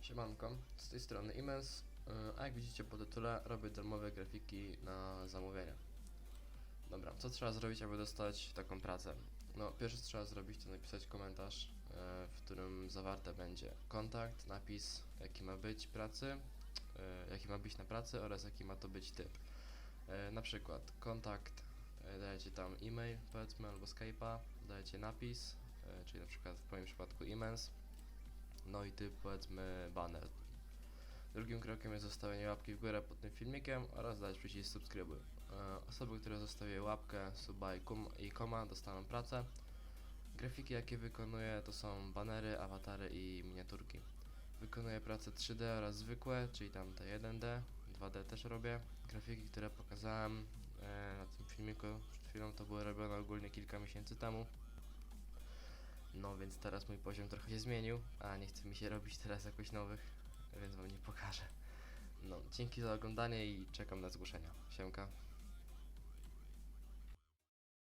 Siemanko, z tej strony Imens, y, a jak widzicie po tytule robię darmowe grafiki na zamówienie. Dobra, co trzeba zrobić, aby dostać taką pracę? No, pierwsze co trzeba zrobić to napisać komentarz, y, w którym zawarte będzie kontakt, napis, jaki ma być pracy, jaki ma być na pracy oraz jaki ma to być typ. Y, Na przykład kontakt, y, dajecie tam e-mail powiedzmy albo Skype'a, dajecie napis, czyli na przykład w moim przypadku Imens, no i typ powiedzmy banner. Drugim krokiem jest zostawienie łapki w górę pod tym filmikiem oraz dać przycisk subskrybuj. E, Osoby, które zostawiły łapkę, suba i koma dostaną pracę. Grafiki jakie wykonuję to są banery, awatary i miniaturki. Wykonuję prace 3D oraz zwykłe, czyli tam te 1D, 2D też robię. Grafiki, które pokazałem e, na tym filmiku przed chwilą to były robione ogólnie kilka miesięcy temu. No więc teraz mój poziom trochę się zmienił, a nie chce mi się robić teraz jakoś nowych, więc wam nie pokażę. No, dzięki za oglądanie i czekam na zgłoszenia. Siemka.